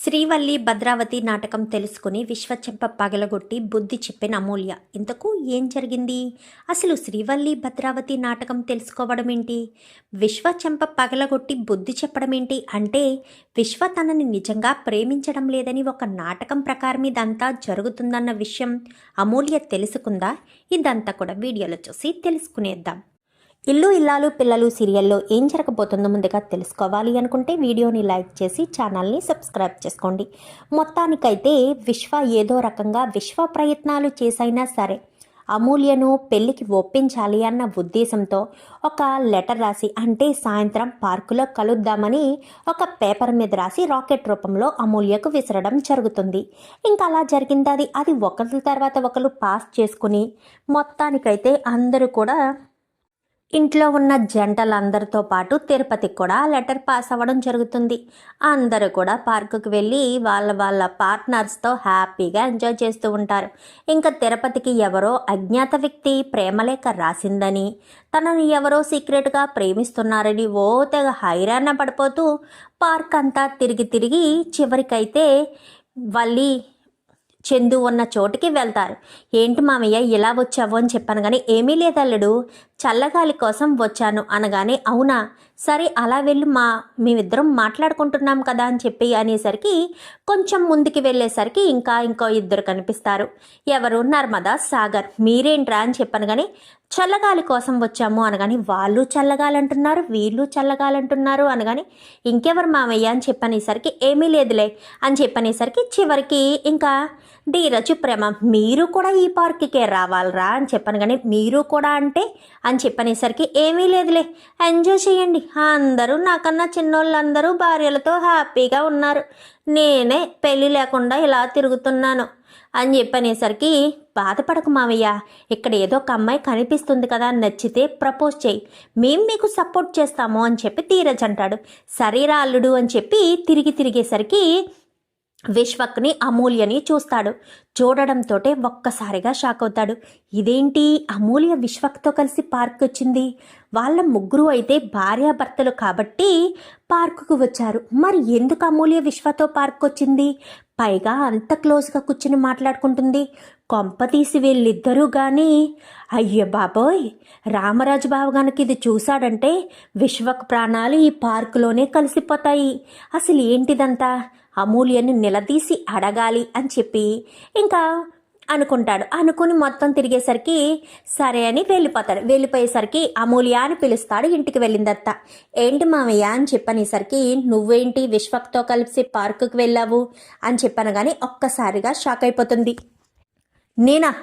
శ్రీవల్లి భద్రావతి నాటకం తెలుసుకుని విశ్వచెంప పగలగొట్టి బుద్ధి చెప్పిన అమూల్య ఇంతకు ఏం జరిగింది? అసలు శ్రీవల్లి భద్రావతి నాటకం తెలుసుకోవడం ఏంటి? విశ్వచెంప పగలగొట్టి బుద్ధి చెప్పడం ఏంటి? అంటే విశ్వ తనని నిజంగా ప్రేమించడం లేదని ఒక నాటకం ప్రకారం ఇదంతా జరుగుతుందన్న విషయం అమూల్య తెలుసుకుందా? ఇదంతా కూడా వీడియోలో చూసి తెలుసుకునేద్దాం. ఇల్లు ఇల్లాలు పిల్లలు సీరియల్లో ఏం జరగబోతుందో ముందుగా తెలుసుకోవాలి అనుకుంటే వీడియోని లైక్ చేసి ఛానల్ని సబ్స్క్రైబ్ చేసుకోండి. మొత్తానికైతే విశ్వ ఏదో రకంగా విశ్వ ప్రయత్నాలు చేసైనా సరే అమూల్యను పెళ్ళికి ఒప్పించాలి అన్న ఉద్దేశంతో ఒక లెటర్ రాసి అంటే సాయంత్రం పార్కులో కలుద్దామని ఒక పేపర్ మీద రాసి రాకెట్ రూపంలో అమూల్యకు విసరడం జరుగుతుంది. ఇంకా అలా జరిగింది అది అది ఒకరి తర్వాత ఒకరు పాస్ చేసుకుని మొత్తానికైతే అందరూ కూడా ఇంట్లో ఉన్న జంటలందరితో పాటు తిరుపతికి కూడా లెటర్ పాస్ అవ్వడం జరుగుతుంది. అందరూ కూడా పార్కుకి వెళ్ళి వాళ్ళ వాళ్ళ పార్ట్నర్స్తో హ్యాపీగా ఎంజాయ్ చేస్తూ ఉంటారు. ఇంకా తిరుపతికి ఎవరో అజ్ఞాత వ్యక్తి ప్రేమలేఖ రాసిందని తనను ఎవరో సీక్రెట్గా ప్రేమిస్తున్నారని ఓ తెగ హైరాణ పడిపోతూ పార్క్ అంతా తిరిగి తిరిగి చివరికైతే వల్లి చందు ఉన్న చోటుకి వెళ్తారు. ఏంటి మామయ్య ఇలా వచ్చావు? అని చెప్పాను కానీ ఏమీ లేదల్లుడు. చల్లగాలి కోసం వచ్చాను. అనగానే అవునా? సరే అలా వెళ్ళి మా మేమిద్దరం మాట్లాడుకుంటున్నాం కదా అని చెప్పి అనేసరికి కొంచెం ముందుకు వెళ్ళేసరికి ఇంకా ఇంకో ఇద్దరు కనిపిస్తారు. ఎవరు? నర్మదా సాగర్. మీరేంట్రా అని చెప్పాను కానీ చల్లగాలి కోసం వచ్చాము అనగాని వాళ్ళు చల్లగాలంటున్నారు వీళ్ళు చల్లగాలంటున్నారు అనగాని ఇంకెవరు మామయ్య అని చెప్పనేసరికి ఏమీ లేదులే అని చెప్పనేసరికి చివరికి ఇంకా ధీరజు ప్రేమ మీరు కూడా ఈ పార్క్కే రావాలరా అని చెప్పాను కానీ మీరు కూడా అంటే అని చెప్పనేసరికి ఏమీ లేదులే ఎంజాయ్ చేయండి. అందరూ నాకన్నా చిన్నోళ్ళందరూ భార్యలతో హ్యాపీగా ఉన్నారు. నేనే పెళ్ళి లేకుండా ఇలా తిరుగుతున్నాను. అని చెప్పనేసరికి బాధపడకు మావయ్య. ఇక్కడ ఏదో ఒక అమ్మాయి కనిపిస్తుంది కదా నచ్చితే ప్రపోజ్ చేయి. మేము మీకు సపోర్ట్ చేస్తాము అని చెప్పి ధీరజ్ అంటాడు. సరేరా అల్లుడు అని చెప్పి తిరిగి తిరిగేసరికి విశ్వక్ని అమూల్యని చూస్తాడు. చూడడంతోటే ఒక్కసారిగా షాక్ అవుతాడు. ఇదేంటి? అమూల్య విశ్వక్తో కలిసి పార్క్ వచ్చింది. వాళ్ళ ముగ్గురు అయితే భార్యాభర్తలు కాబట్టి పార్కుకు వచ్చారు. మరి ఎందుకు అమూల్య విశ్వతో పార్క్ వచ్చింది? పైగా అంత క్లోజ్గా కూర్చుని మాట్లాడుకుంటుంది. కొంప తీసి వీళ్ళిద్దరూ కానీ అయ్య బాబోయ్! రామరాజు బాబు గనక ఇది చూశాడంటే విశ్వక్ ప్రాణాలు ఈ పార్కులోనే కలిసిపోతాయి. అసలు ఏంటిదంతా అమూల్యను నిలదీసి అడగాలి అని చెప్పి ఇంకా అనుకుంటాడు. అనుకుని మొత్తం తిరిగేసరికి సరే అని వెళ్ళిపోతాడు. వెళ్ళిపోయేసరికి అమూల్య అని పిలుస్తాడు. ఇంటికి వెళ్ళిందత్త ఏంటి మామయ్య అని చెప్పనేసరికి నువ్వేంటి విశ్వక్తో కలిసి పార్కుకి వెళ్ళావు అని చెప్పాను కానీ ఒక్కసారిగా షాక్ అయిపోతుంది. నేనా?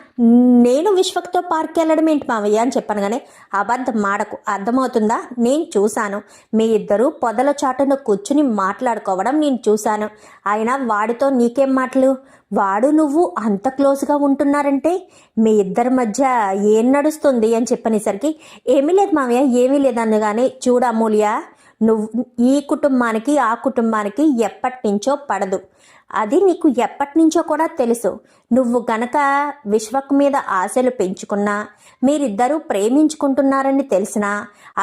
నేను విశ్వక్తో పార్క్ వెళ్ళడం ఏంటి మావయ్య అని చెప్పాను కానీ అబద్ధం మాడకు అర్థమవుతుందా? నేను చూశాను. మీ ఇద్దరూ పొదల చాటున కూర్చుని మాట్లాడుకోవడం నేను చూశాను. అయినా వాడితో నీకేం మాటలు? వాడు నువ్వు అంత క్లోజ్గా ఉంటున్నారంటే మీ ఇద్దరి మధ్య ఏం నడుస్తుంది అని చెప్పనేసరికి ఏమీ లేదు మావయ్య ఏమీ లేదనగానే కానీ అమూల్య నువ్వు ఈ కుటుంబానికి ఆ కుటుంబానికి ఎప్పటి నుంచో పడదు. అది నీకు ఎప్పటి నుంచో కూడా తెలుసు. నువ్వు గనక విశ్వక్ మీద ఆశలు పెంచుకున్నా మీరిద్దరూ ప్రేమించుకుంటున్నారని తెలిసినా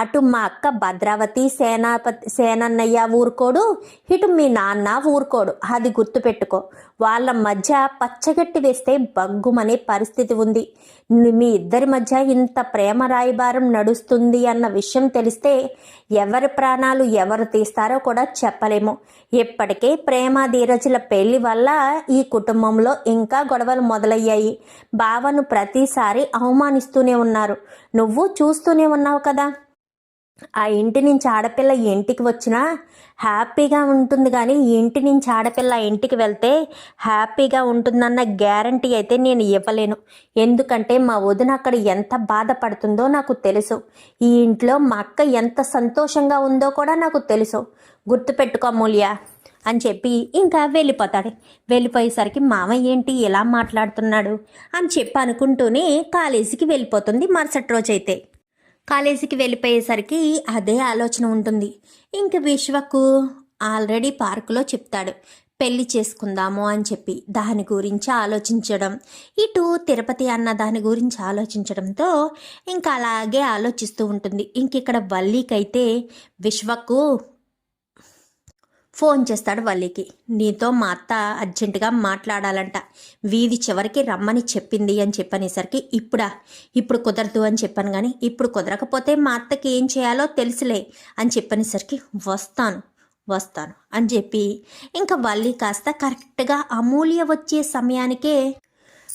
అటు మా అక్క భద్రావతి సేనాపతి సేనన్నయ్య ఊరుకోడు ఇటు మీ నాన్న ఊరుకోడు. అది గుర్తుపెట్టుకో వాళ్ళ మధ్య పచ్చగట్టి వేస్తే బగ్గుమనే పరిస్థితి ఉంది. మీ ఇద్దరి మధ్య ఇంత ప్రేమ రాయబారం నడుస్తుంది అన్న విషయం తెలిస్తే ఎవరి ప్రాణాలు ఎవరు తీస్తారో కూడా చెప్పలేము. ఇప్పటికే ప్రేమ ధీరజుల పెళ్ళి వల్ల ఈ కుటుంబంలో ఇంకా గొడవలు మొదలయ్యాయి. బావను ప్రతిసారి అవమానిస్తూనే ఉన్నారు. నువ్వు చూస్తూనే ఉన్నావు కదా? ఆ ఇంటి నుంచి ఆడపిల్ల ఇంటికి వచ్చినా హ్యాపీగా ఉంటుంది కానీ ఇంటి నుంచి ఆడపిల్ల ఇంటికి వెళ్తే హ్యాపీగా ఉంటుందన్న గ్యారంటీ అయితే నేను ఇవ్వలేను. ఎందుకంటే మా వదిన అక్కడ ఎంత బాధపడుతుందో నాకు తెలుసు. ఈ ఇంట్లో మా అక్క ఎంత సంతోషంగా ఉందో కూడా నాకు తెలుసు. గుర్తుపెట్టుకో మూల్య. అని చెప్పి ఇంకా వెళ్ళిపోతాడు. వెళ్ళిపోయేసరికి మామయ్య ఏంటి ఎలా మాట్లాడుతున్నాడు అని చెప్పి అనుకుంటూనే కాలేజీకి వెళ్ళిపోతుంది మరుసటి రోజైతే. కాలేజీకి వెళ్ళిపోయేసరికి అదే ఆలోచన ఉంటుంది. ఇంక విశ్వకు ఆల్రెడీ పార్కులో చెప్తాడు. పెళ్ళి చేసుకుందాము అని చెప్పి దాని గురించి ఆలోచించడం. ఇటు తిరుపతి అన్న దాని గురించి ఆలోచించడంతో ఇంకా అలాగే ఆలోచిస్తూ ఉంటుంది. ఇంక ఇక్కడ వల్లీకైతే విశ్వకు ఫోన్ చేస్తాడు వల్లికి. నీతో మా అత్త అర్జెంటుగా మాట్లాడాలంట. వీధి చివరికి రమ్మని చెప్పింది అని చెప్పనేసరికి ఇప్పుడా? ఇప్పుడు కుదరదు అని చెప్పాను కానీ ఇప్పుడు కుదరకపోతే మా అత్తకి ఏం చేయాలో తెలుసులే అని చెప్పనేసరికి వస్తాను వస్తాను అని చెప్పి ఇంకా వల్లి కాస్త కరెక్ట్గా అమూల్య వచ్చే సమయానికే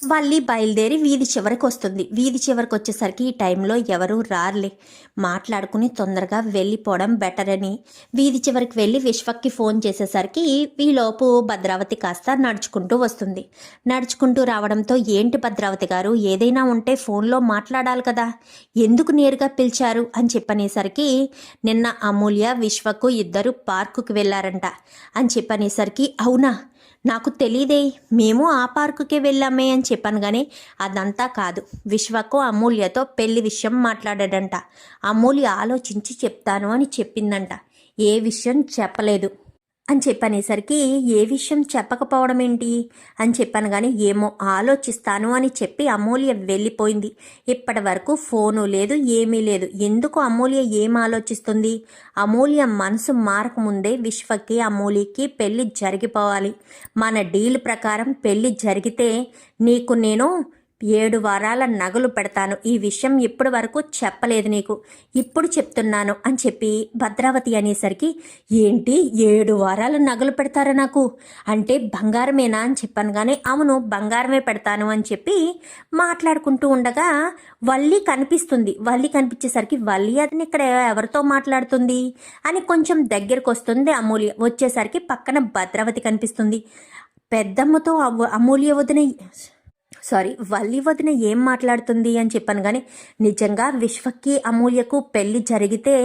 వల్లి బయలుదేరి వీధి చివరికి వస్తుంది. వీధి చివరికి వచ్చేసరికి ఈ టైంలో ఎవరూ రారులే. మాట్లాడుకుని తొందరగా వెళ్ళిపోవడం బెటర్ అని. వీధి చివరికి వెళ్ళి విశ్వక్కి ఫోన్ చేసేసరికి ఈలోపు భద్రావతి కాస్త నడుచుకుంటూ వస్తుంది. నడుచుకుంటూ రావడంతో ఏంటి భద్రావతి గారు? ఏదైనా ఉంటే ఫోన్లో మాట్లాడాలి కదా. ఎందుకు నేరుగా పిలిచారు? అని చెప్పనేసరికి నిన్న అమూల్య విశ్వకు ఇద్దరు పార్కుకి వెళ్ళారంట. అని చెప్పనేసరికి అవునా? నాకు తెలీదే మేము ఆ పార్కుకే వెళ్ళామే అని చెప్పాను కానీ అదంతా కాదు. విశ్వకు అమూల్యతో పెళ్ళి విషయం మాట్లాడాడంట. అమూల్య ఆలోచించి చెప్తాను అని చెప్పిందంట. ఏ విషయం చెప్పలేదు. అని చెప్పనేసరికి ఏ విషయం చెప్పకపోవడం ఏంటి అని చెప్పాను కానీ ఏమో ఆలోచిస్తాను అని చెప్పి అమూల్య వెళ్ళిపోయింది. ఇప్పటి వరకు ఫోను లేదు ఏమీ లేదు. ఎందుకు అమూల్య ఏం ఆలోచిస్తుంది? అమూల్య మనసు మారకముందే విశ్వకి అమూల్యకి పెళ్ళి జరిగిపోవాలి. మన డీల్ ప్రకారం పెళ్ళి జరిగితే నీకు నేను ఏడు వారాల నగలు పెడతాను. ఈ విషయం ఇప్పటి వరకు చెప్పలేదు నీకు. ఇప్పుడు చెప్తున్నాను అని చెప్పి భద్రావతి అనేసరికి ఏంటి ఏడు వారాల నగలు పెడతారా నాకు? అంటే బంగారమేనా అని చెప్పాను కానీ అవును బంగారమే పెడతాను అని చెప్పి మాట్లాడుకుంటూ ఉండగా వల్లి కనిపిస్తుంది. వల్లి కనిపించేసరికి వల్లి అతను ఇక్కడ ఎవరితో మాట్లాడుతుంది? అని కొంచెం దగ్గరకు వస్తుంది అమూల్య. వచ్చేసరికి పక్కన భద్రావతి కనిపిస్తుంది. పెద్దమ్మతో అవ్వ- అమూల్య వదిన సారీ వల్లి వదిన ఏం మాట్లాడుతుంది అని చెప్పాను కానీ నిజంగా విశ్వకి అమూల్యకు పెళ్ళి జరిగితే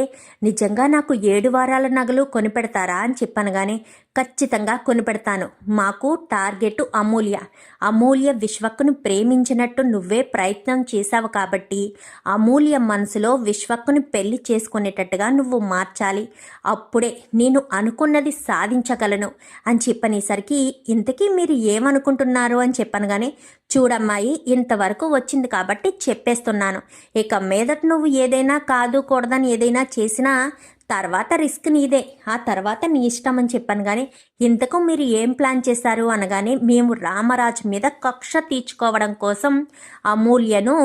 నిజంగా నాకు ఏడు వారాల నగలు కొనిపెడతారా అని చెప్పాను కానీ ఖచ్చితంగా కొనిపెడతాను. మాకు టార్గెట్ అమూల్య. అమూల్య విశ్వక్కును ప్రేమించినట్టు నువ్వే ప్రయత్నం చేశావు కాబట్టి అమూల్య మనసులో విశ్వక్కుని పెళ్ళి చేసుకునేటట్టుగా నువ్వు మార్చాలి. అప్పుడే నేను అనుకున్నది సాధించగలను అని చెప్పనేసరికి ఇంతకీ మీరు ఏమనుకుంటున్నారు అని చెప్పాను కానీ చూడమ్మాయి ఇంతవరకు వచ్చింది కాబట్టి చెప్పేస్తున్నాను. ఇక మీదట నువ్వు ఏదైనా కాదు కూడదని ఏదైనా చేసినా తర్వాత రిస్క్ నీదే. ఆ తర్వాత నీ ఇష్టం అని చెప్పాను కానీ ఇంతకు మీరు ఏం ప్లాన్ చేశారు అనగానే మేము రామరాజు మీద కక్ష తీర్చుకోవడం కోసం అమూల్యను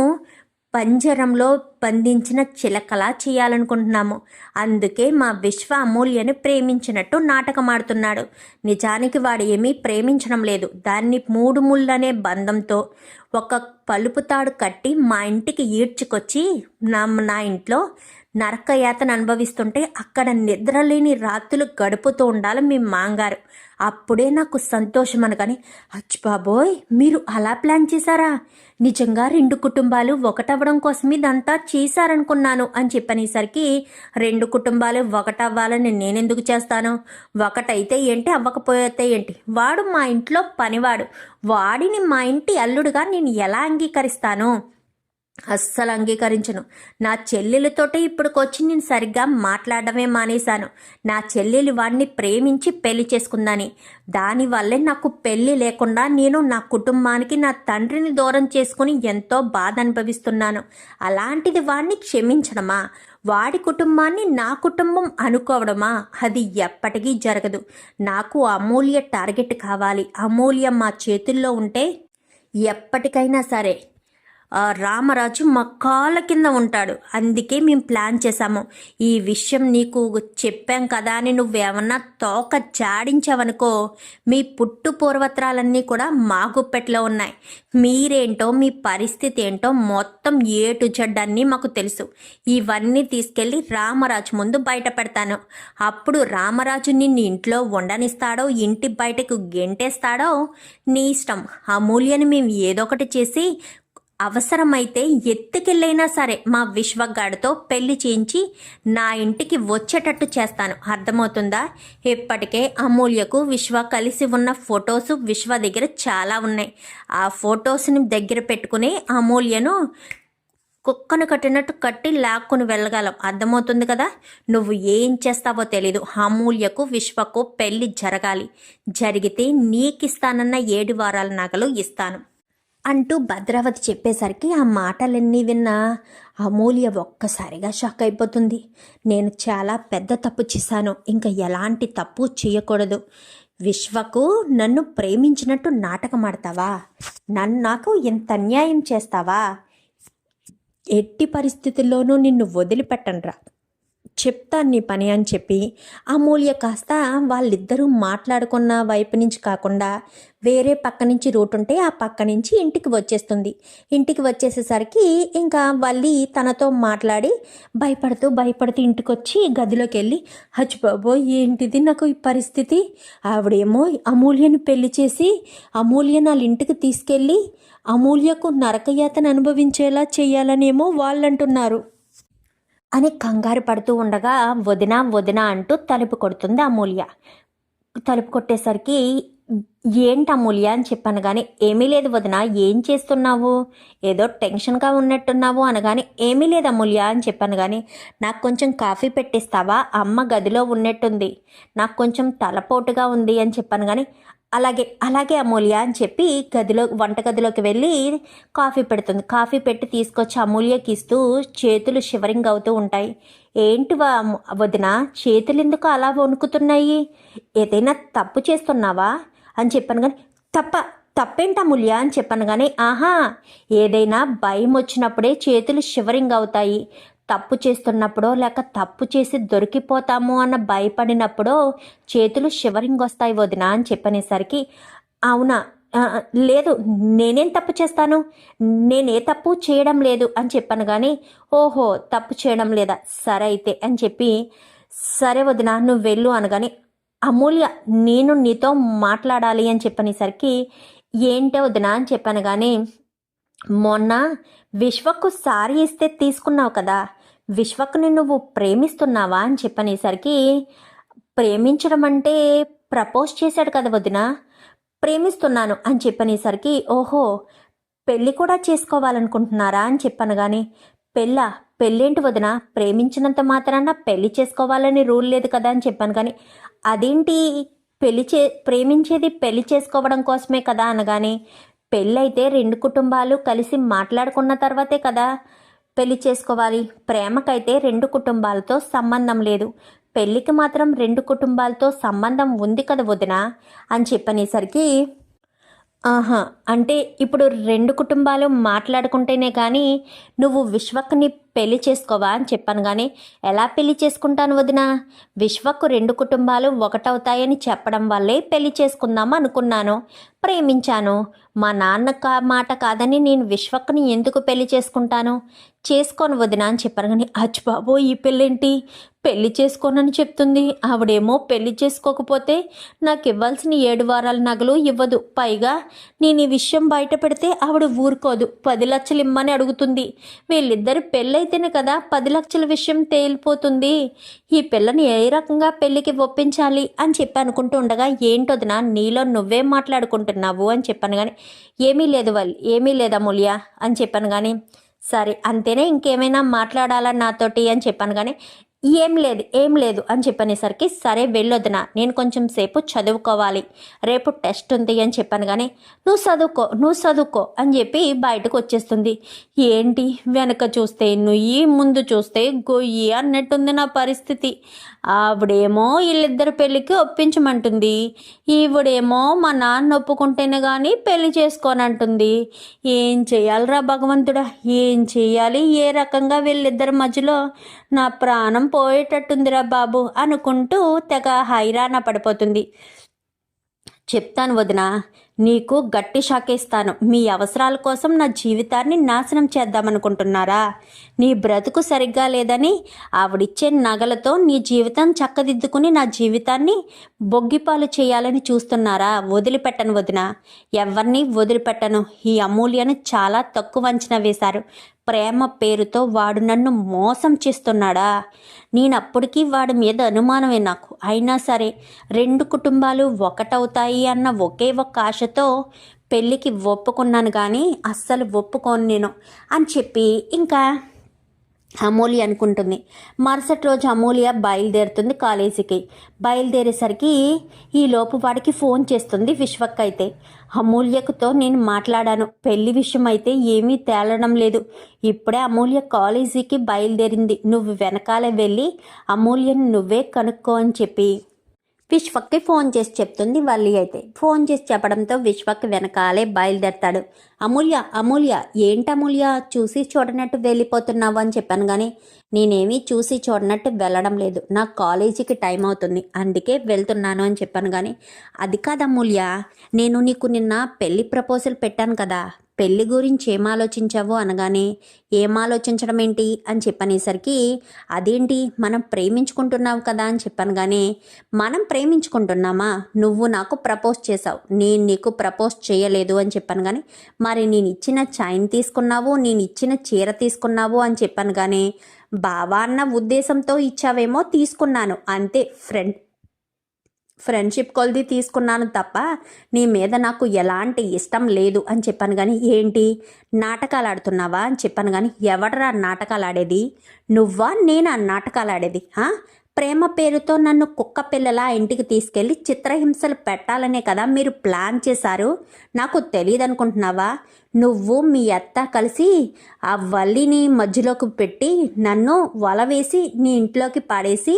పంజరంలో బంధించిన చిలకలా చేయాలనుకుంటున్నాము. అందుకే మా విశ్వ అమూల్యను ప్రేమించినట్టు నాటకమాడుతున్నాడు. నిజానికి వాడు ఏమీ ప్రేమించడం లేదు. దాన్ని మూడు ముళ్ళనే బంధంతో ఒక పలుపు తాడు కట్టి మా ఇంటికి ఈడ్చుకొచ్చి నా నా ఇంట్లో నరకయాతన అనుభవిస్తుంటే అక్కడ నిద్రలేని రాత్రులు గడుపుతూ ఉండాలి మీ మాంగారు. అప్పుడే నాకు సంతోషం అనగాని అచ్చి బాబోయ్ మీరు అలా ప్లాన్ చేశారా? నిజంగా రెండు కుటుంబాలు ఒకటవ్వడం కోసం ఇదంతా చేశారనుకున్నాను అని చెప్పనేసరికి రెండు కుటుంబాలు ఒకటవ్వాలని నేనెందుకు చేస్తాను? ఒకటైతే ఏంటి అవ్వకపోతే ఏంటి? వాడు మా ఇంట్లో పనివాడు. వాడిని మా ఇంటి అల్లుడుగా నేను ఎలా అంగీకరిస్తాను? అస్సలు అంగీకరించను. నా చెల్లెలతోటే ఇప్పటికొచ్చి నేను సరిగ్గా మాట్లాడడమే మానేశాను. నా చెల్లెలు వాడిని ప్రేమించి పెళ్ళి చేసుకుందని. దానివల్లే నాకు పెళ్ళి లేకుండా నేను నా కుటుంబానికి నా తండ్రిని దూరం చేసుకుని ఎంతో బాధ అనుభవిస్తున్నాను. అలాంటిది వాడిని క్షమించడమా? వాడి కుటుంబాన్ని నా కుటుంబం అనుకోవడమా? అది ఎప్పటికీ జరగదు. నాకు అమూల్య టార్గెట్ కావాలి. అమూల్య మా చేతుల్లో ఉంటే ఎప్పటికైనా సరే రామరాజు మా కాళ్ళ కింద ఉంటాడు. అందుకే మేము ప్లాన్ చేశాము. ఈ విషయం నీకు చెప్పాం కదా అని నువ్వేమన్నా తోక జాడించావనుకో మీ పుట్టు పూర్వత్రాలన్నీ కూడా మా గుప్పెట్లో ఉన్నాయి. మీరేంటో మీ పరిస్థితి ఏంటో మొత్తం ఏటు జడ్డన్నీ మాకు తెలుసు. ఇవన్నీ తీసుకెళ్ళి రామరాజు ముందు బయట పెడతాను. అప్పుడు రామరాజు నిన్ను ఇంట్లో ఉండనిస్తాడో ఇంటి బయటకు గెంటేస్తాడో నీ ఇష్టం. అమూల్యని మేము ఏదో ఒకటి చేసి అవసరమైతే ఎత్తుకెళ్ళైనా సరే మా విశ్వగాడితో పెళ్ళి చేయించి నా ఇంటికి వచ్చేటట్టు చేస్తాను. అర్థమవుతుందా? ఇప్పటికే అమూల్యకు విశ్వ కలిసి ఉన్న ఫొటోస్ విశ్వ దగ్గర చాలా ఉన్నాయి. ఆ ఫొటోస్ని దగ్గర పెట్టుకుని అమూల్యను కుక్కను కట్టినట్టు కట్టి లాక్కుని వెళ్ళగలం. అర్థమవుతుంది కదా? నువ్వు ఏం చేస్తావో తెలీదు. అమూల్యకు విశ్వకు పెళ్ళి జరగాలి. జరిగితే నీకిస్తానన్న ఏడు వారాల నగలు ఇస్తాను. అంటూ భద్రావతి చెప్పేసరికి ఆ మాటలన్నీ విన్న అమూల్య ఒక్కసారిగా షాక్ అయిపోతుంది. నేను చాలా పెద్ద తప్పు చేశాను. ఇంకా ఎలాంటి తప్పు చేయకూడదు. విశ్వకు నన్ను ప్రేమించినట్టు నాటకం ఆడతావా? నన్ను నాకు ఇంత అన్యాయం చేస్తావా? ఎట్టి పరిస్థితుల్లోనూ నిన్ను వదిలిపెట్టనురా. చెప్తాను నీ పని అని చెప్పి అమూల్య కాస్త వాళ్ళిద్దరూ మాట్లాడుకున్న వైపు నుంచి కాకుండా వేరే పక్క నుంచి రూట్ ఉంటే ఆ పక్క నుంచి ఇంటికి వచ్చేస్తుంది. ఇంటికి వచ్చేసేసరికి ఇంకా వల్లి తనతో మాట్లాడి భయపడుతూ భయపడుతూ ఇంటికి వచ్చి గదిలోకి వెళ్ళి హచ్ బాబో ఏంటిది నాకు ఈ పరిస్థితి? ఆవిడేమో అమూల్యను పెళ్ళి చేసి అమూల్య వాళ్ళ ఇంటికి తీసుకెళ్ళి అమూల్యకు నరకయాతను అనుభవించేలా చేయాలనేమో వాళ్ళంటున్నారు. అని కంగారు పడుతూ ఉండగా వదిన వదిన అంటూ తలుపు కొడుతుంది అమూల్య. తలుపు కొట్టేసరికి ఏంటి అమూల్య? అని చెప్పాను కానీ ఏమీ లేదు వదిన ఏం చేస్తున్నావు? ఏదో టెన్షన్గా ఉన్నట్టున్నావు అనగానే ఏమీ లేదు అమూల్య అని చెప్పాను కానీ నాకు కొంచెం కాఫీ పెట్టిస్తావా? అమ్మ గదిలో ఉన్నట్టుంది. నాకు కొంచెం తలపోటుగా ఉంది అని చెప్పాను కానీ అలాగే అలాగే అమూల్య అని చెప్పి గదిలో వంటగదిలోకి వెళ్ళి కాఫీ పెడుతుంది. కాఫీ పెట్టి తీసుకొచ్చి అమూల్యకి ఇస్తూ చేతులు షివరింగ్ అవుతూ ఉంటాయి. ఏంటి వా వదిన చేతులు ఎందుకు అలా వణుకుతున్నాయి? ఏదైనా తప్పు చేస్తున్నావా? అని చెప్పాను కానీ తప్ప తప్పేంటి అమూల్య అని చెప్పాను కానీ ఆహా ఏదైనా భయం వచ్చినప్పుడే చేతులు షివరింగ్ అవుతాయి. తప్పు చేస్తున్నప్పుడో లేక తప్పు చేసి దొరికిపోతాము అన్న భయపడినప్పుడో చేతులు షివరింగ్ వస్తాయి వదిన అని చెప్పనేసరికి అవునా? లేదు నేనేం తప్పు చేస్తాను? నేనే తప్పు చేయడం లేదు అని చెప్పాను కానీ ఓహో తప్పు చేయడం లేదా? సరే అయితే అని చెప్పి సరే వదిన నువ్వు వెళ్ళు అనగాని అమూల్య నేను నీతో మాట్లాడాలి అని చెప్పనేసరికి ఏంటే వదిన అని చెప్పాను కానీ మొన్న విశ్వకు సారీ ఇస్తే తీసుకున్నావు కదా విశ్వకుని నువ్వు ప్రేమిస్తున్నావా అని చెప్పనేసరికి ప్రేమించడం అంటే ప్రపోజ్ చేశాడు కదా వదిన ప్రేమిస్తున్నాను అని చెప్పనేసరికి ఓహో పెళ్ళి కూడా చేసుకోవాలనుకుంటున్నారా అని చెప్పాను కానీ పెళ్ళా పెళ్ళేంటి వదిన ప్రేమించినంత మాత్రాన పెళ్ళి చేసుకోవాలని రూల్ లేదు కదా అని చెప్పాను కానీ అదేంటి పెళ్ళి చే ప్రేమించేది పెళ్ళి చేసుకోవడం కోసమే కదా అనగానే పెళ్ళైతే రెండు కుటుంబాలు కలిసి మాట్లాడుకున్న తర్వాతే కదా పెళ్ళి చేసుకోవాలి. ప్రేమకైతే రెండు కుటుంబాలతో సంబంధం లేదు. పెళ్ళికి మాత్రం రెండు కుటుంబాలతో సంబంధం ఉంది కదా వదిన? అని చెప్పనేసరికి ఆహా అంటే ఇప్పుడు రెండు కుటుంబాలు మాట్లాడుకుంటేనే కానీ నువ్వు విశ్వక్ని పెళ్ళి చేసుకోవా అని చెప్పాను కానీ ఎలా పెళ్ళి చేసుకుంటాను వదిన? విశ్వకు రెండు కుటుంబాలు ఒకటవుతాయని చెప్పడం వల్లే పెళ్ళి చేసుకుందాం అనుకున్నాను ప్రేమించాను. మా నాన్న కా మాట కాదని నేను విశ్వక్ని ఎందుకు పెళ్ళి చేసుకుంటాను? చేసుకోను వదిన అని చెప్పాను కానీ అచ్చు బాబు ఈ పెళ్ళేంటి? పెళ్ళి చేసుకోనని చెప్తుంది. ఆవిడేమో పెళ్ళి చేసుకోకపోతే నాకు ఇవ్వాల్సిన ఏడు వారాల నగలు ఇవ్వదు. పైగా నేను ఈ విషయం బయట పెడితే ఆవిడ ఊరుకోదు. పది లక్షలు ఇమ్మని అడుగుతుంది. వీళ్ళిద్దరు పెళ్ళైతేనే కదా పది లక్షల విషయం తేలిపోతుంది. ఈ పిల్లని ఏ రకంగా పెళ్ళికి ఒప్పించాలి అని చెప్పి అనుకుంటూ ఉండగా ఏంటోదినా నీలో నువ్వే మాట్లాడుకుంటున్నావు? అని చెప్పాను కానీ ఏమీ లేదు వాళ్ళు ఏమీ లేదా అమూల్య అని చెప్పాను కానీ సరే అంతేనే ఇంకేమైనా మాట్లాడాలా నాతోటి? అని చెప్పాను కానీ ఏం లేదు ఏం లేదు అని చెప్పనేసరికి సరే వెళ్ళొద్దునా నేను కొంచెం సేపు చదువుకోవాలి రేపు టెస్ట్ ఉంది అని చెప్పాను కానీ నువ్వు చదువుకో నువ్వు చదువుకో అని చెప్పి బయటకు వచ్చేస్తుంది. ఏంటి వెనక చూస్తే నుయ్యి ముందు చూస్తే గొయ్యి అన్నట్టుంది నా పరిస్థితి. ఆవిడేమో వీళ్ళిద్దరు పెళ్ళికి ఒప్పించమంటుంది. ఈవిడేమో మా నాన్న ఒప్పుకుంటేనే కానీ పెళ్ళి చేసుకోనంటుంది. ఏం చేయాలిరా భగవంతుడా? ఏం చేయాలి? ఏ రకంగా వీళ్ళిద్దరి మధ్యలో నా ప్రాణం పోయేటట్టుందిరా బాబు అనుకుంటూ తెగ హైరాణ పడిపోతుంది. చెప్తాను వదిన నీకు గట్టి షాకేస్తాను మీ అవసరాల కోసం నా జీవితాన్ని నాశనం చేద్దామనుకుంటున్నారా? నీ బ్రతుకు సరిగ్గా లేదని ఆవిడిచ్చే నగలతో నీ జీవితం చక్కదిద్దుకుని నా జీవితాన్ని బొగ్గిపాలు చేయాలని చూస్తున్నారా? వదిలిపెట్టను వదిన. ఎవరిని వదిలిపెట్టను? ఈ అమూల్యను చాలా తక్కువ అంచనా వేశారు. ప్రేమ పేరుతో వాడు నన్ను మోసం చేస్తున్నాడా? నేనప్పటికీ వాడి మీద అనుమానమే నాకు. అయినా సరే రెండు కుటుంబాలు ఒకటవుతాయి అన్న ఒకే ఒక్క ఆశతో పెళ్ళికి ఒప్పుకున్నాను కానీ అస్సలు ఒప్పుకోను నేను అని చెప్పి ఇంకా అమూల్య అనుకుంటుంది. మరుసటి రోజు అమూల్య బయలుదేరుతుంది కాలేజీకి. బయలుదేరేసరికి ఈ లోపు వాడికి ఫోన్ చేస్తుంది విశ్వక్ అయితే. అమూల్యకుతో నేను మాట్లాడాను. పెళ్ళి విషయం అయితే ఏమీ తేలడం లేదు. ఇప్పుడే అమూల్య కాలేజీకి బయలుదేరింది. నువ్వు వెనకాల వెళ్ళి అమూల్యను నువ్వే కనుక్కో అని చెప్పి. విశ్వక్కి ఫోన్ చేసి చెప్తుంది వల్లి అయితే. ఫోన్ చేసి చెప్పడంతో విశ్వక్ వెనకాలే బయలుదేరతాడు. అమూల్య అమూల్య ఏంటి అమూల్య? చూసి చూడనట్టు వెళ్ళిపోతున్నావు అని చెప్పాను కానీ నేనేమీ చూసి చూడనట్టు వెళ్ళడం లేదు. నా కాలేజీకి టైం అవుతుంది. అందుకే వెళ్తున్నాను అని చెప్పాను కానీ అది కాదు అమూల్య నేను నీకు నిన్న పెళ్ళి ప్రపోజల్ పెట్టాను కదా. పెళ్ళి గురించి ఏం ఆలోచించావు అనగానే ఏం ఆలోచించడం ఏంటి అని చెప్పనేసరికి అదేంటి మనం ప్రేమించుకుంటున్నావు కదా అని చెప్పను కానీ మనం ప్రేమించుకుంటున్నామా? నువ్వు నాకు ప్రపోజ్ చేసావు నేను నీకు ప్రపోజ్ చేయలేదు అని చెప్పాను కానీ మరి నేను ఇచ్చిన చైన్ తీసుకున్నావు నేను ఇచ్చిన చీర తీసుకున్నావు అని చెప్పాను కానీ బావా అన్న ఉద్దేశంతో ఇచ్చావేమో తీసుకున్నాను. అంతే ఫ్రెండ్. ఫ్రెండ్షిప్ కొలది తీసుకున్నాను తప్ప నీ మీద నాకు ఎలాంటి ఇష్టం లేదు అని చెప్పాను కానీ ఏంటి? నాటకాలు ఆడుతున్నావా అని చెప్పాను కానీ ఎవడరా నాటకాలు ఆడేది నువ్వా నేను నాటకాలు ఆడేది ప్రేమ పేరుతో నన్ను కుక్క పిల్లలా ఇంటికి తీసుకెళ్ళి చిత్రహింసలు పెట్టాలనే కదా మీరు ప్లాన్ చేశారు? నాకు తెలియదు అనుకుంటున్నావా నువ్వు మీ అత్త కలిసి ఆ వల్లిని మధ్యలోకి పెట్టి నన్ను వల వేసి నీ ఇంట్లోకి పాడేసి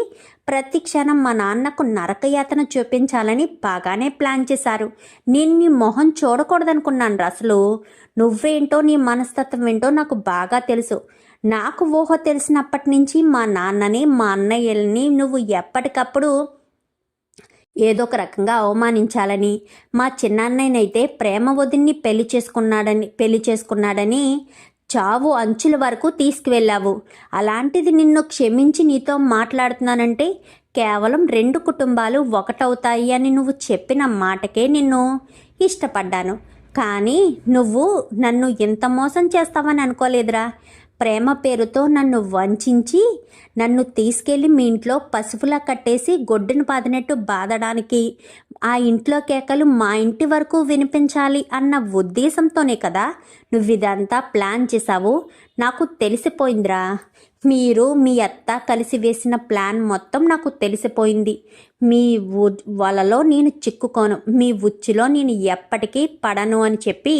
ప్రతి క్షణం మా నాన్నకు నరకయాతన చూపించాలని బాగానే ప్లాన్ చేశారు. నేను నీ మొహం చూడకూడదనుకున్నాను అసలు. నువ్వేంటో నీ మనస్తత్వం ఏంటో నాకు బాగా తెలుసు. నాకు ఊహ తెలిసినప్పటి నుంచి మా నాన్నని మా అన్నయ్యల్ని నువ్వు ఎప్పటికప్పుడు ఏదో ఒక రకంగా అవమానించాలని మా చిన్నాన్నయ్యనైతే ప్రేమ వదిన్ని పెళ్ళి చేసుకున్నాడని పెళ్ళి చేసుకున్నాడని చావు అంచుల వరకు తీసుకువెళ్ళావు. అలాంటిది నిన్ను క్షమించి నీతో మాట్లాడుతున్నానంటే కేవలం రెండు కుటుంబాలు ఒకటవుతాయి అని నువ్వు చెప్పిన మాటకే నిన్ను ఇష్టపడ్డాను. కానీ నువ్వు నన్ను ఇంత మోసం చేస్తావని అనుకోలేదురా. ప్రేమ పేరుతో నన్ను వంచించి నన్ను తీసుకెళ్ళి మీ ఇంట్లో పసుపులా కట్టేసి గొడ్డును పాదినట్టు బాధడానికి ఆ ఇంట్లో కేకలు మా ఇంటి వరకు వినిపించాలి అన్న ఉద్దేశంతోనే కదా నువ్వు ఇదంతా ప్లాన్ చేశావు. నాకు తెలిసిపోయిందిరా. మీరు మీ అత్త కలిసి వేసిన ప్లాన్ మొత్తం నాకు తెలిసిపోయింది. మీ వలలో నేను చిక్కుకోను. మీ ఉచ్చులో నేను ఎప్పటికీ పడను అని చెప్పి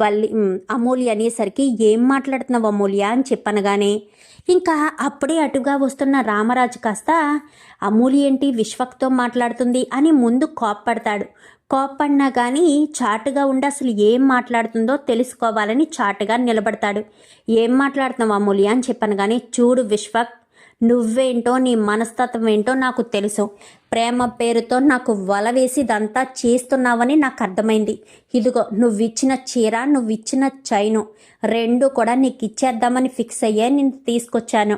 వాళ్ళి అమూల్య అనేసరికి ఏం మాట్లాడుతున్నావు అమూల్య? అని చెప్పనగానే ఇంకా అప్పుడే అటుగా వస్తున్న రామరాజు కాస్త అమూల్య ఏంటి విశ్వక్తో మాట్లాడుతుంది అని ముందు కోప్పడతాడు. కోప్పడినా కానీ చాటుగా ఉండి అసలు ఏం మాట్లాడుతుందో తెలుసుకోవాలని చాటుగా నిలబడతాడు. ఏం మాట్లాడుతున్నావు అమూల్య? అని చెప్పాను కానీ చూడు విశ్వక్ నువ్వేంటో నీ మనస్తత్వం ఏంటో నాకు తెలుసు. ప్రేమ పేరుతో నాకు వల వేసి ఇదంతా చేస్తున్నావని నాకు అర్థమైంది. ఇదిగో నువ్విచ్చిన చీర నువ్విచ్చిన చైను రెండు కూడా నీకు ఇచ్చేద్దామని ఫిక్స్ అయ్యే నేను తీసుకొచ్చాను.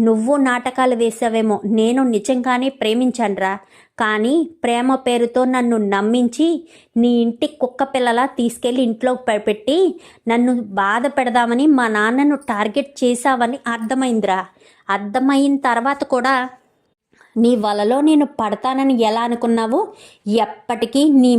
నువ్వు నాటకాలు వేసావేమో నేను నిజంగానే ప్రేమించానురా. కానీ ప్రేమ పేరుతో నన్ను నమ్మించి నీ ఇంటి కుక్క పిల్లలా తీసుకెళ్ళి ఇంట్లో పెట్టి నన్ను బాధ పెడదామని మా నాన్నను టార్గెట్ చేశావని అర్థమైందిరా. అర్థమైన తర్వాత కూడా నీ వలలో నేను పడతానని ఎలా అనుకున్నావు? ఎప్పటికీ నీ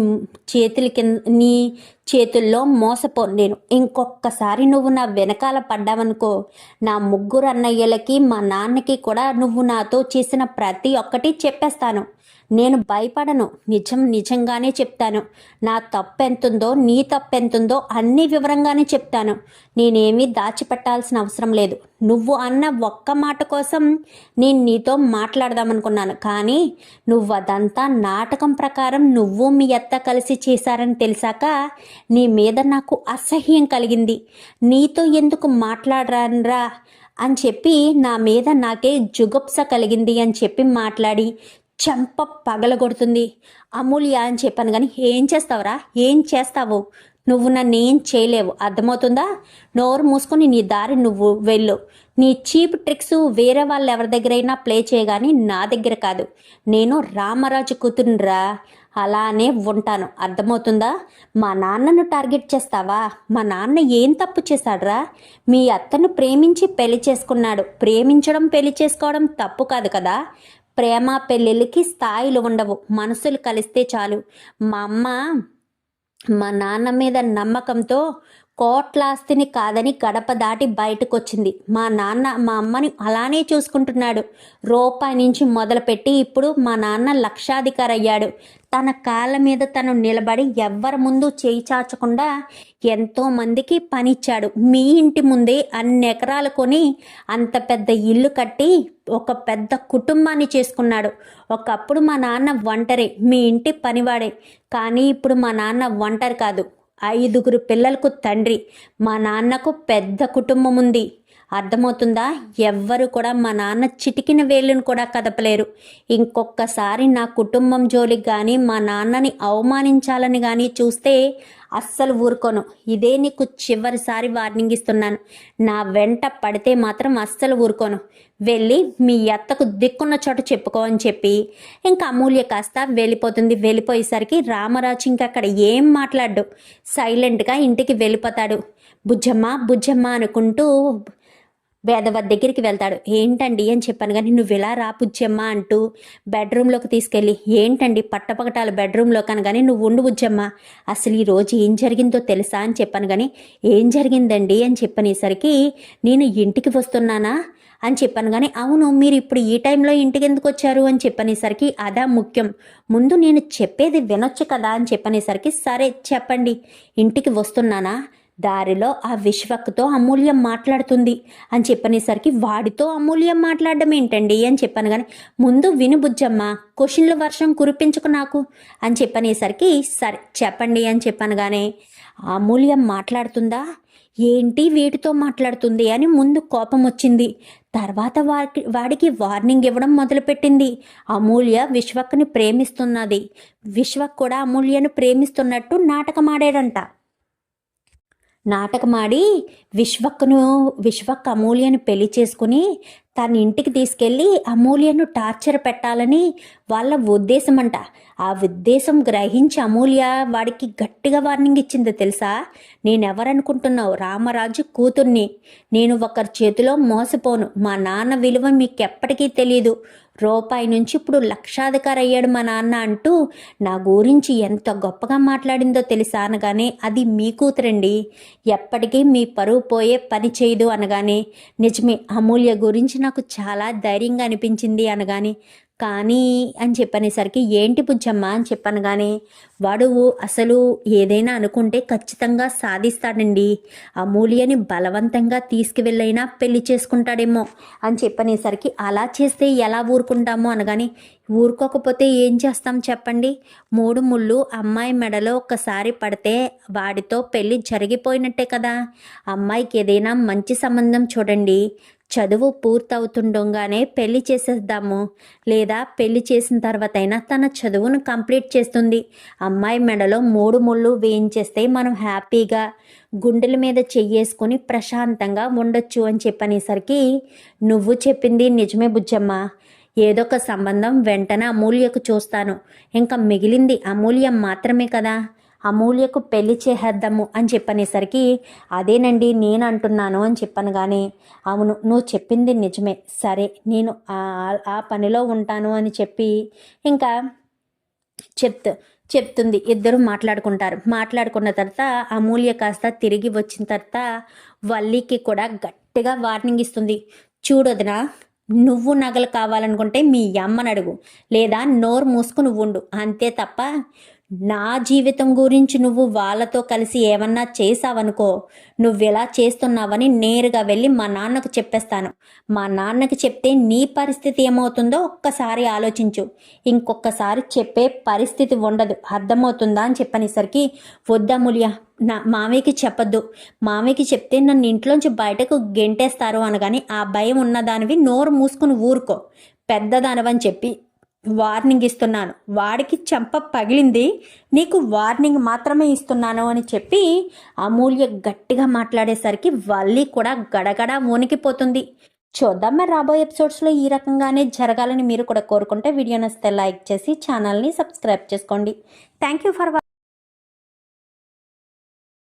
చేతుల కింద నీ చేతుల్లో మోసపో నేను. ఇంకొక్కసారి నువ్వు నా వెనకాల పడ్డావనుకో నా ముగ్గురు అన్నయ్యలకి మా నాన్నకి కూడా నువ్వు నాతో చేసిన ప్రతి ఒక్కటి చెప్పేస్తాను. నేను భయపడను. నిజం నిజంగానే చెప్తాను. నా తప్పెంతుందో నీ తప్పెంతుందో అన్ని వివరంగానే చెప్తాను. నేనేమీ దాచిపెట్టాల్సిన అవసరం లేదు. నువ్వు అన్న ఒక్క మాట కోసం నేను నీతో మాట్లాడదామనుకున్నాను. కానీ నువ్వు అదంతా నాటకం ప్రకారం నువ్వు మీ అత్త కలిసి చేశారని తెలిసాక నీ మీద నాకు అసహ్యం కలిగింది. నీతో ఎందుకు మాట్లాడరానరా అని చెప్పి నా మీద నాకే జుగుప్స కలిగింది అని చెప్పి మాట్లాడి చెంప పగలగొడుతుంది. అమూల్య అని చెప్పాను కానీ ఏం చేస్తావురా? ఏం చేస్తావు? నువ్వు నన్ను ఏం చేయలేవు. అర్థమవుతుందా? నోరు మూసుకొని నీ దారి నువ్వు వెళ్ళు. నీ చీప్ ట్రిక్స్ వేరే వాళ్ళు ఎవరి దగ్గరైనా ప్లే చేయగాని నా దగ్గర కాదు. నేను రామరాజు కూతురురా అలానే ఉంటాను. అర్థమవుతుందా? మా నాన్నను టార్గెట్ చేస్తావా? మా నాన్న ఏం తప్పు చేశాడ్రా? మీ అత్తను ప్రేమించి పెళ్ళి చేసుకున్నాడు. ప్రేమించడం పెళ్ళి చేసుకోవడం తప్పు కాదు కదా? ప్రేమ పెళ్ళిళ్ళకి స్థాయిలు ఉండవు. మనసులు కలిస్తే చాలు. మా అమ్మ మా నాన్న మీద నమ్మకంతో కోట్లాస్తిని కాదని గడప దాటి బయటకొచ్చింది. మా నాన్న మా అమ్మని అలానే చూసుకుంటున్నాడు. రూపాయి నుంచి మొదలుపెట్టి ఇప్పుడు మా నాన్న లక్షాధికారి అయ్యాడు తన కాళ్ళ మీద తను నిలబడి ఎవ్వరి ముందు చేయి చాచకుండా ఎంతో మందికి పనిచ్చాడు. మీ ఇంటి ముందే అన్ని ఎకరాలు కొని అంత పెద్ద ఇల్లు కట్టి ఒక పెద్ద కుటుంబాన్ని చేసుకున్నాడు. ఒకప్పుడు మా నాన్న ఒంటరి. మీ ఇంటి పనివాడే. కానీ ఇప్పుడు మా నాన్న ఒంటరి కాదు. ఐదుగురు పిల్లలకు తండ్రి. మా నాన్నకు పెద్ద కుటుంబం ఉంది అర్థమవుతుందా? ఎవ్వరు కూడా మా నాన్న చిటికిన వేళ్ళను కూడా కదపలేరు. ఇంకొకసారి నా కుటుంబం జోలికి కానీ మా నాన్నని అవమానించాలని కానీ చూస్తే అస్సలు ఊరుకోను. ఇదే నీకు చివరిసారి వార్నింగ్ ఇస్తున్నాను. నా వెంట పడితే మాత్రం అస్సలు ఊరుకోను. వెళ్ళి మీ అత్తకు దిక్కున్న చోట చెప్పుకో అని చెప్పి ఇంకా అమూల్య కాస్త వెళ్ళిపోతుంది. వెళ్ళిపోయేసరికి రామరాజు ఇంకా అక్కడ ఏం మాట్లాడు సైలెంట్గా ఇంటికి వెళ్ళిపోతాడు. బుజ్జమ్మ బుజ్జమ్మ అనుకుంటూ వేదవ దగ్గరికి వెళ్తాడు. ఏంటండి? అని చెప్పాను. కానీ నువ్వు ఇలా రా బుజ్జమ్మ అంటూ బెడ్రూమ్లోకి తీసుకెళ్ళి ఏంటండి? పట్టపకటాలు బెడ్రూమ్లో కానీ నువ్వు ఉండు బుజ్జమ్మ. అసలు ఈ రోజు ఏం జరిగిందో తెలుసా? అని చెప్పాను. కానీ ఏం జరిగిందండి? అని చెప్పనేసరికి నేను ఇంటికి వస్తున్నానా? అని చెప్పాను. కానీ అవును మీరు ఇప్పుడు ఈ టైంలో ఇంటికి ఎందుకు వచ్చారు? అని చెప్పనేసరికి అదా ముఖ్యం. ముందు నేను చెప్పేది వినొచ్చు కదా? అని చెప్పనేసరికి సరే చెప్పండి. ఇంటికి వస్తున్నానా? దారిలో ఆ విశ్వక్తో అమూల్యం మాట్లాడుతుంది. అని చెప్పనేసరికి వాడితో అమూల్యం మాట్లాడడం ఏంటండి? అని చెప్పాను కానీ ముందు విను బుజ్జమ్మ క్వశ్చన్ల వర్షం కురిపించుకు నాకు. అని చెప్పనేసరికి సరే చెప్పండి అని చెప్పాను కానీ అమూల్యం మాట్లాడుతుందా? ఏంటి వీటితో మాట్లాడుతుంది అని ముందు కోపం వచ్చింది. తర్వాత వాడికి వాడికి వార్నింగ్ ఇవ్వడం మొదలుపెట్టింది. అమూల్య విశ్వక్ని ప్రేమిస్తున్నది. విశ్వక్ కూడా అమూల్యను ప్రేమిస్తున్నట్టు నాటకమాడాడంట. నాటకమాడి విశ్వక్ను విశ్వక్ అమూల్యను పెళ్ళి చేసుకుని తన ఇంటికి తీసుకెళ్ళి అమూల్యను టార్చర్ పెట్టాలని వాళ్ళ ఉద్దేశం అంట ఆ ఉద్దేశం గ్రహించి అమూల్య వాడికి గట్టిగా వార్నింగ్ ఇచ్చింది తెలుసా? నేనెవరనుకుంటున్నావు? రామరాజు కూతుర్ని. నేను ఒకరి చేతిలో మోసపోను. మా నాన్న విలువ మీకెప్పటికీ తెలియదు రూపాయి నుంచి ఇప్పుడు లక్షాధికారి అయ్యాడు మా నాన్న అంటూ నా గురించి ఎంత గొప్పగా మాట్లాడిందో తెలుసా అనగానే అది మీ కూతురండి. ఎప్పటికీ మీ పరువు పోయే పని చేయదు అనగానే నిజమే అమూల్య గురించి నాకు చాలా ధైర్యంగా అనిపించింది అనగానే కానీ అని చెప్పనేసరికి ఏంటి పుచ్చమ్మ అని చెప్పాను కానీ వాడు అసలు ఏదైనా అనుకుంటే ఖచ్చితంగా సాధిస్తాడండి. అమూల్యని బలవంతంగా తీసుకువెళ్ళైనా పెళ్ళి చేసుకుంటాడేమో అని చెప్పనేసరికి అలా చేస్తే ఎలా ఊరుకుంటామో? అనగాని ఊరుకోకపోతే ఏం చేస్తాం చెప్పండి. మూడు ముళ్ళు అమ్మాయి మెడలో ఒక్కసారి పడితే వాడితో పెళ్ళి జరిగిపోయినట్టే కదా. అమ్మాయికి ఏదైనా మంచి సంబంధం చూడండి. చదువు పూర్తవుతుండగానే పెళ్ళి చేసేద్దాము. లేదా పెళ్ళి చేసిన తర్వాత అయినా తన చదువును కంప్లీట్ చేస్తుంది. అమ్మాయి మెడలో మూడు ముళ్ళు వేయించేస్తే మనం హ్యాపీగా గుండెల మీద చెయ్యేసుకుని ప్రశాంతంగా ఉండొచ్చు అని చెప్పనేసరికి నువ్వు చెప్పింది నిజమే బుజ్జమ్మ. ఏదో ఒక సంబంధం వెంటనే అమూల్యకు చూస్తాను. ఇంకా మిగిలింది అమూల్యం మాత్రమే కదా. అమూల్యకు పెళ్ళి చేసేద్దాము అని చెప్పనేసరికి అదేనండి నేను అంటున్నాను అని చెప్పాను కానీ అవును నువ్వు చెప్పింది నిజమే. సరే నేను ఆ పనిలో ఉంటాను అని చెప్పి ఇంకా చెప్తూ చెప్తుంది. ఇద్దరు మాట్లాడుకుంటారు. మాట్లాడుకున్న తర్వాత అమూల్య కాస్త తిరిగి వచ్చిన తర్వాత వల్లికి కూడా గట్టిగా వార్నింగ్ ఇస్తుంది. చూడొదినా నువ్వు నగలు కావాలనుకుంటే మీ అమ్మని అడుగు. లేదా నోరు మూసుకుని ఉండు. అంతే తప్ప నా జీవితం గురించి నువ్వు వాళ్ళతో కలిసి ఏమన్నా చేసావనుకో నువ్వు ఇలా చేస్తున్నావని నేరుగా వెళ్ళి మా నాన్నకు చెప్పేస్తాను. మా నాన్నకి చెప్తే నీ పరిస్థితి ఏమవుతుందో ఒక్కసారి ఆలోచించు. ఇంకొకసారి చెప్పే పరిస్థితి ఉండదు. అర్థమవుతుందా అని చెప్పనేసరికి వద్దములియా నా మామయ్యకి చెప్పద్దు. మామయ్యకి చెప్తే నన్ను ఇంట్లోంచి బయటకు గెంటేస్తారు అనగాని ఆ భయం ఉన్నదానివి నోరు మూసుకుని ఊరుకో. పెద్దదానవని చెప్పి వార్నింగ్ ఇస్తున్నాను. వాడికి చెంప పగిలింది. నీకు వార్నింగ్ మాత్రమే ఇస్తున్నాను అని చెప్పి అమూల్య గట్టిగా మాట్లాడేసరికి వల్లి కూడా గడగడ వణికిపోతుంది చూద్దాం మరి రాబోయే ఎపిసోడ్స్లో ఈ రకంగానే జరగాలని మీరు కూడా కోరుకుంటే వీడియో నస్తే లైక్ చేసి ఛానల్ని సబ్స్క్రైబ్ చేసుకోండి. Thank you for